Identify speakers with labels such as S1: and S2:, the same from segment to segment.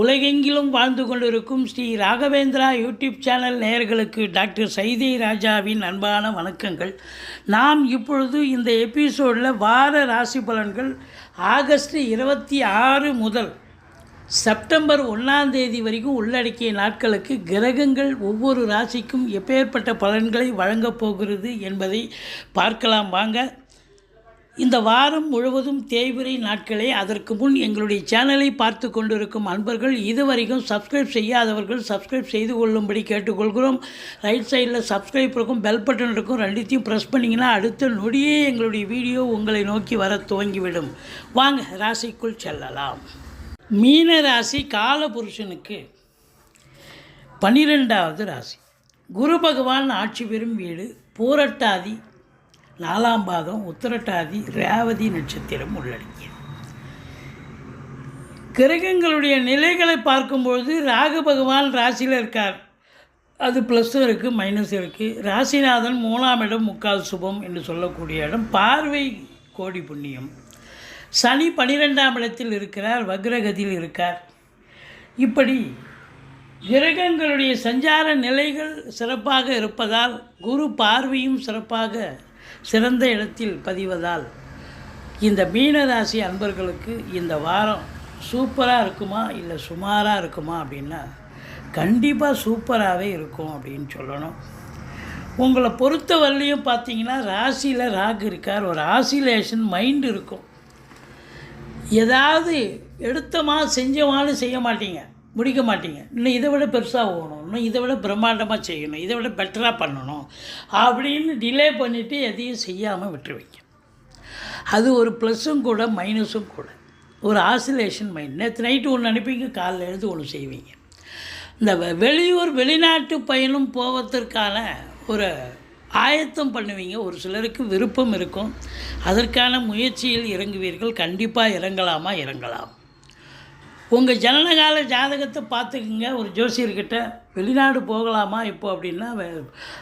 S1: உலகெங்கிலும் வாழ்ந்து கொண்டிருக்கும் ஸ்ரீ ராகவேந்திரா யூடியூப் சேனல் நேயர்களுக்கு டாக்டர் சைதை ராஜாவின் அன்பான வணக்கங்கள். நாம் இப்பொழுது இந்த எபிசோடில் வார ராசி பலன்கள் ஆகஸ்ட் இருபத்தி ஆறு முதல் செப்டம்பர் ஒன்றாம் தேதி வரைக்கும் உள்ளடக்கிய நாட்களுக்கு கிரகங்கள் ஒவ்வொரு ராசிக்கும் எப்பேற்பட்ட பலன்களை வழங்கப் போகிறது என்பதை பார்க்கலாம். வாங்க இந்த வாரம் முழுவதும் தேய்பிரை நாட்களே. அதற்கு முன் எங்களுடைய சேனலை பார்த்து கொண்டிருக்கும் அன்பர்கள் இதுவரைக்கும் சப்ஸ்கிரைப் செய்யாதவர்கள் சப்ஸ்கிரைப் செய்து கொள்ளும்படி கேட்டுக்கொள்கிறோம். ரைட் சைடில் சப்ஸ்கிரைப் இருக்கும் பெல் பட்டன் இருக்கும் ரெண்டுத்தையும் ப்ரெஸ் பண்ணிங்கன்னா அடுத்த நொடியே எங்களுடைய வீடியோ உங்களை நோக்கி வர துவங்கிவிடும். வாங்க ராசிக்குள் செல்லலாம். மீன ராசி காலபுருஷனுக்கு பன்னிரெண்டாவது ராசி. குரு பகவான் ஆட்சி பெறும் வீடு பூரட்டாதி நாலாம் பாதம் உத்திரட்டாதி ரேவதி நட்சத்திரம் உள்ளடக்கியது. கிரகங்களுடைய நிலைகளை பார்க்கும்பொழுது ராகு பகவான் ராசியில் இருக்கார். அது ப்ளஸ்ஸும் இருக்குது மைனஸ் இருக்குது ராசிநாதன் மூணாம் இடம் முக்கால் சுபம் என்று சொல்லக்கூடிய இடம். பார்வை கோடி புண்ணியம். சனி பனிரெண்டாம் இடத்தில் இருக்கிறார் வக்ரகதியில் இருக்கார். இப்படி கிரகங்களுடைய சஞ்சார நிலைகள் சிறப்பாக இருப்பதால் குரு பார்வையும் சிறப்பாக சிறந்த இடத்தில் பதிவதால் இந்த மீனராசி அன்பர்களுக்கு இந்த வாரம் சூப்பராக இருக்குமா இல்லை சுமாராக இருக்குமா அப்படின்னா கண்டிப்பாக சூப்பராகவே இருக்கும் அப்படின்னு சொல்லணும். உங்களை பொறுத்த வரலையும் பார்த்தீங்கன்னா ராசியில் ராகு இருக்கார். ஒரு ஆசிலேஷன் மைண்டு இருக்கும். ஏதாவது எடுத்தமா செஞ்சமானு செய்ய மாட்டீங்க. முடிக்க மாட்டீங்க இன்னும் இதை விட பெருசாக போகணும் இன்னும் இதை விட பிரம்மாண்டமாக செய்யணும். இதை விட பெட்டராக பண்ணணும். அப்படின்னு டிலே பண்ணிவிட்டு எதையும் செய்யாமல் விட்டுருவீங்க அது ஒரு ப்ளஸ்ஸும் கூட மைனஸும் கூட. ஒரு ஆசிலேஷன் மைண்ட் நேற்று நைட்டு ஒன்று அனுப்பிங்க காலைல எழுந்து ஒன்று செய்வீங்க. இந்த வெளியூர் வெளிநாட்டு பயணம் போவதற்கான ஒரு ஆயத்தம் பண்ணுவீங்க. ஒரு சிலருக்கு விருப்பம் இருக்கும். அதற்கான முயற்சியில் இறங்குவீர்கள். கண்டிப்பாக இறங்கலாமா? இறங்கலாம். உங்கள் ஜனனகால ஜாதகத்தை பார்த்துக்குங்க. ஒரு ஜோசியர்கிட்ட வெளிநாடு போகலாமா இப்போ அப்படின்னா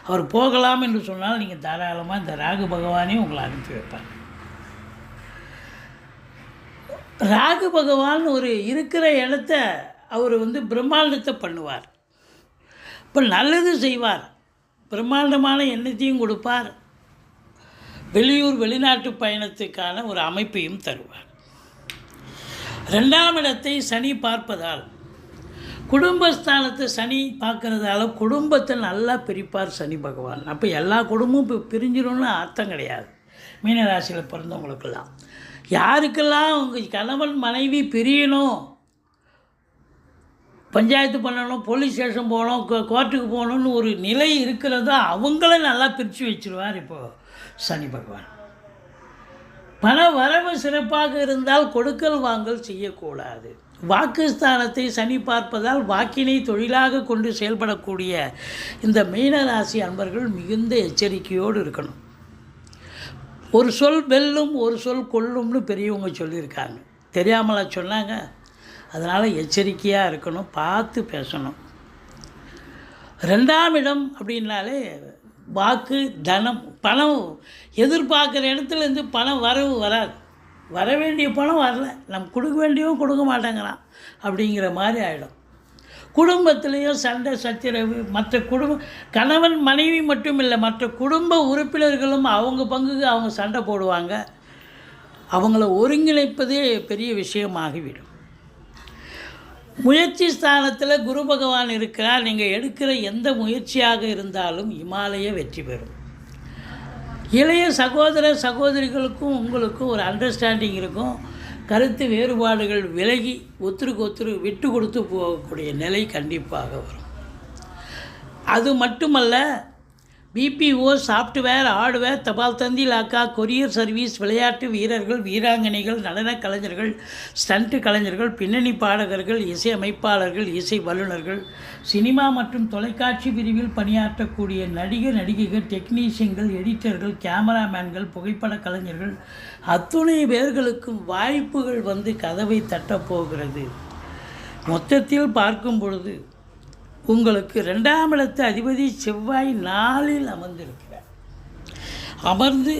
S1: அவர் போகலாம் என்று சொன்னால் நீங்கள் தாராளமாக இந்த ராகு பகவானே உங்களை அனுப்பி வைப்பார். ராகு பகவான் ஒரு இருக்கிற இடத்த அவர் வந்து பிரம்மாண்டத்தை பண்ணுவார். இப்போ நல்லது செய்வார். பிரம்மாண்டமான எண்ணத்தையும் கொடுப்பார். வெளியூர் வெளிநாட்டு பயணத்துக்கான ஒரு அமைப்பையும் தருவார். ரெண்டாம் இடத்தை சனி பார்ப்பதால் குடும்பஸ்தானத்தை சனி பார்க்கறதால குடும்பத்தை நல்லா பிரிப்பார் சனி பகவான். அப்போ எல்லா குடும்பமும் இப்போ பிரிஞ்சிடும்னு அர்த்தம் கிடையாது. மீனராசியில் பிறந்தவங்களுக்கெல்லாம். யாருக்கெல்லாம் உங்கள் கணவன் மனைவி பிரியணும் பஞ்சாயத்து பண்ணணும் போலீஸ் ஸ்டேஷன் போகணும் கோ- கோர்ட்டுக்கு போகணும்னு ஒரு நிலை இருக்கிறதோ அவங்கள நல்லா பிரித்து வச்சிருவார் இப்போது சனி பகவான். பண வரவு சிறப்பாக இருந்தால் கொடுக்கல் வாங்கல் செய்யக்கூடாது. வாக்குஸ்தானத்தை சனி பார்ப்பதால் வாக்கினை தொழிலாக கொண்டு செயல்படக்கூடிய இந்த மீனராசி அன்பர்கள் மிகுந்த எச்சரிக்கையோடு இருக்கணும். ஒரு சொல் வெல்லும் ஒரு சொல் கொல்லும்னு பெரியவங்க சொல்லியிருக்காங்க. தெரியாமலா சொன்னாங்க. அதனால் எச்சரிக்கையாக இருக்கணும் பார்த்து பேசணும். ரெண்டாம் இடம் அப்படின்னாலே வாக்கு தனம் பணம் எதிர்பார்க்குற இடத்துலேருந்து பணம் வரவு வராது. வர வேண்டிய பணம் வரல. நம்ம கொடுக்க வேண்டியவும் கொடுக்க மாட்டேங்கிறான். அப்படிங்கிற மாதிரி ஆகிடும் குடும்பத்திலையும் சண்டை சச்சரவு மற்ற குடும்ப கணவன் மனைவி மட்டும் இல்லை மற்ற குடும்ப உறுப்பினர்களும் அவங்க பங்குக்கு அவங்க சண்டை போடுவாங்க. அவங்கள ஒருங்கிணைப்பதே பெரிய விஷயமாகிவிடும். முயற்சி ஸ்தானத்தில் குரு பகவான் இருக்கிறார். நீங்கள் எடுக்கிற எந்த முயற்சியாக இருந்தாலும் இமாலய வெற்றி பெறும். இளைய சகோதர சகோதரிகளுக்கும் உங்களுக்கும் ஒரு அண்டர்ஸ்டாண்டிங் இருக்கும். கருத்து வேறுபாடுகள் விலகி ஒத்துருக்கு ஒத்துரு விட்டு கொடுத்து போகக்கூடிய நிலை கண்டிப்பாக வரும். அது மட்டுமல்ல பிபிஓ சாஃப்ட்வேர் ஹார்ட்வேர் தபால் தந்தி லாக்கா கொரியர் சர்வீஸ் விளையாட்டு வீரர்கள் வீராங்கனைகள் நடனக் கலைஞர்கள் ஸ்டண்ட் கலைஞர்கள் பின்னணி பாடகர்கள் இசை அமைப்பாளர்கள் இசை வல்லுநர்கள் சினிமா மற்றும் தொலைக்காட்சி பிரிவில் பணியாற்றக்கூடிய நடிகர் நடிகைகள் டெக்னீஷியன்கள் எடிட்டர்கள் கேமராமேன்கள் புகைப்பட கலைஞர்கள் அத்துணை பேர்களுக்கும் வாய்ப்புகள் வந்து கதவை தட்டப்போகிறது மொத்தத்தில் பார்க்கும் பொழுது உங்களுக்கு ரெண்டாம் இடத்து அதிபதி செவ்வாய் நாளில் அமர்ந்திருக்கிறார். அமர்ந்து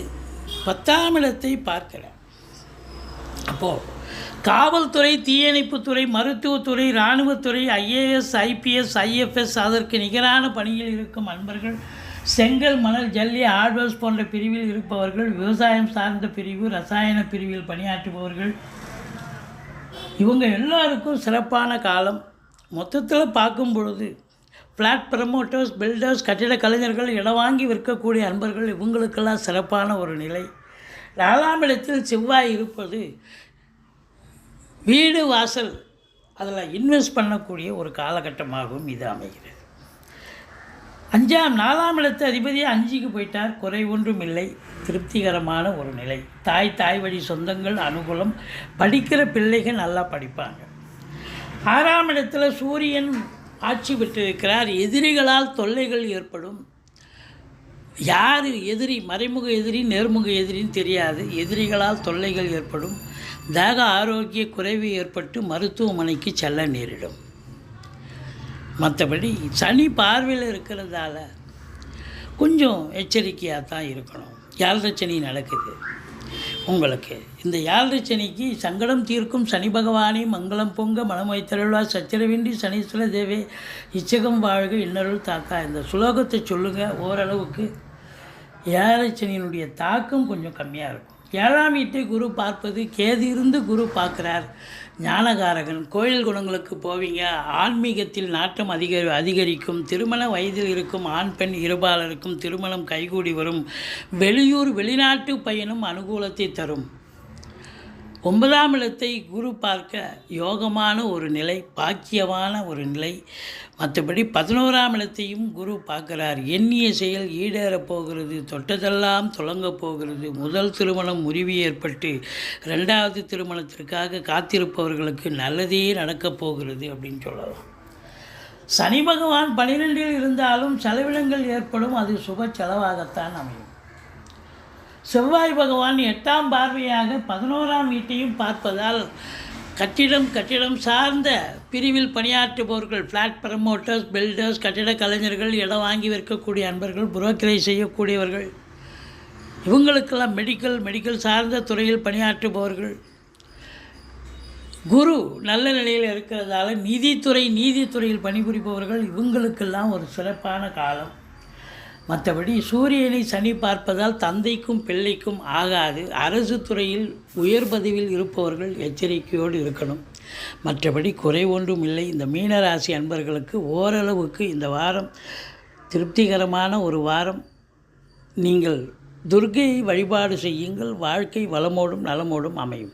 S1: பத்தாம் இடத்தை பார்க்கிறார். அப்போது காவல்துறை தீயணைப்புத்துறை மருத்துவத்துறை இராணுவத்துறை ஐஏஎஸ் ஐபிஎஸ் ஐஎஃப்எஸ் அதற்கு நிகரான பணியில் இருக்கும் அன்பர்கள் செங்கல் மணல் ஜல்லி ஹார்ட்வேர்ஸ் போன்ற பிரிவில் இருப்பவர்கள் விவசாயம் சார்ந்த பிரிவு ரசாயன பிரிவில் பணியாற்றுபவர்கள் இவங்க எல்லோருக்கும் சிறப்பான காலம் மொத்தத்தில் பார்க்கும் பொழுது ஃப்ளாட் ப்ரமோட்டர்ஸ் பில்டர்ஸ் கட்டிட கலைஞர்கள் இடம் வாங்கி விற்கக்கூடிய அன்பர்கள் இவங்களுக்கெல்லாம் சிறப்பான ஒரு நிலை. நாலாம் இடத்தில் செவ்வாய் இருப்பது வீடு வாசல் அதில் இன்வெஸ்ட் பண்ணக்கூடிய ஒரு காலகட்டமாகவும் இது அமைகிறது. அஞ்சாம் நாலாம் இடத்து அதிபதியாக அஞ்சுக்கு போயிட்டார். குறை ஒன்றும் இல்லை. திருப்திகரமான ஒரு நிலை. தாய் தாய் வழி சொந்தங்கள் அனுகூலம் படிக்கிற பிள்ளைகள் நல்லா படிப்பாங்க. ஆறாம் இடத்துல சூரியன் ஆட்சி பெற்றிருக்கிறார். எதிரிகளால் தொல்லைகள் ஏற்படும். யார் எதிரி? மறைமுக எதிரி நேர்முக எதிரின்னு தெரியாது. எதிரிகளால் தொல்லைகள் ஏற்படும். தேக ஆரோக்கிய குறைவு ஏற்பட்டு மருத்துவமனைக்கு செல்ல நேரிடும். மற்றபடி சனி பார்வையில் இருக்கிறதால கொஞ்சம் எச்சரிக்கையாக தான் இருக்கணும். ஏழரை சனி நடக்குது. உங்களுக்கு. இந்த யாழ்ரை சனிக்கு சங்கடம் தீர்க்கும் சனி பகவானே மங்களம் பொங்க மனம் வைத்தருள்வா சத்திரவின்றி சனீஸ்வர தேவே இச்சகம் வாழ்க இன்னருள் தாக்கா. இந்த சுலோகத்தை சொல்லுங்கள் ஓரளவுக்கு. ஏழரை சனியினுடைய தாக்கம் கொஞ்சம் கம்மியாக இருக்கும். ஏழாம் வீட்டை குரு பார்ப்பது கேது இருந்து குரு பார்க்குறார். ஞானகாரகன் கோயில் குணங்களுக்கு போவீங்க. ஆன்மீகத்தில் நாட்டம் அதிக அதிகரிக்கும். திருமண வயதில் இருக்கும் ஆண் பெண் இருபாலருக்கும் திருமணம் கைகூடி வரும். வெளியூர் வெளிநாட்டு பயணம் அனுகூலத்தை தரும். ஒன்பதாம் இடத்தை குரு பார்க்க யோகமான ஒரு நிலை பாக்கியமான ஒரு நிலை. மற்றபடி பதினோராம் இடத்தையும் குரு பார்க்குறார். எண்ணிய செயல் ஈடேறப் போகிறது தொட்டதெல்லாம் தொடங்கப் போகிறது. முதல் திருமணம் முறிவு ஏற்பட்டு ரெண்டாவது திருமணத்திற்காக காத்திருப்பவர்களுக்கு நல்லதே நடக்கப் போகிறது அப்படின்னு சொல்லலாம். சனி பகவான் பனிரெண்டில் இருந்தாலும் செலவினங்கள் ஏற்படும். அது சுப செலவாகத்தான் அமையும். செவ்வாய் பகவான் எட்டாம் பார்வையாக பதினோராம் வீட்டையும் பார்ப்பதால் கட்டிடம் கட்டிடம் சார்ந்த பிரிவில் பணியாற்றுபவர்கள் ஃப்ளாட் ப்ரமோட்டர்ஸ் பில்டர்ஸ் கட்டிட கலைஞர்கள் இடம் வாங்கி விற்கக்கூடிய அன்பர்கள் புரோக்கரை செய்யக்கூடியவர்கள் இவங்களுக்கெல்லாம் மெடிக்கல் மெடிக்கல் சார்ந்த துறையில் பணியாற்றுபவர்கள். குரு நல்ல நிலையில் இருக்கிறதால நீதித்துறை நீதித்துறையில் பணிபுரிபவர்கள் இவங்களுக்கெல்லாம் ஒரு சிறப்பான காலம். மற்றபடி சூரியனை சனி பார்ப்பதால் தந்தைக்கும் பிள்ளைக்கும் ஆகாது. அரசு துறையில் உயர் பதவியில் இருப்பவர்கள் எச்சரிக்கையோடு இருக்கணும். மற்றபடி குறை ஒன்றும் இல்லை. இந்த மீனராசி அன்பர்களுக்கு ஓரளவுக்கு இந்த வாரம் திருப்திகரமான ஒரு வாரம். நீங்கள் துர்கையை வழிபாடு செய்யுங்கள். வாழ்க்கை வளமோடும் நலமோடும் அமையும்.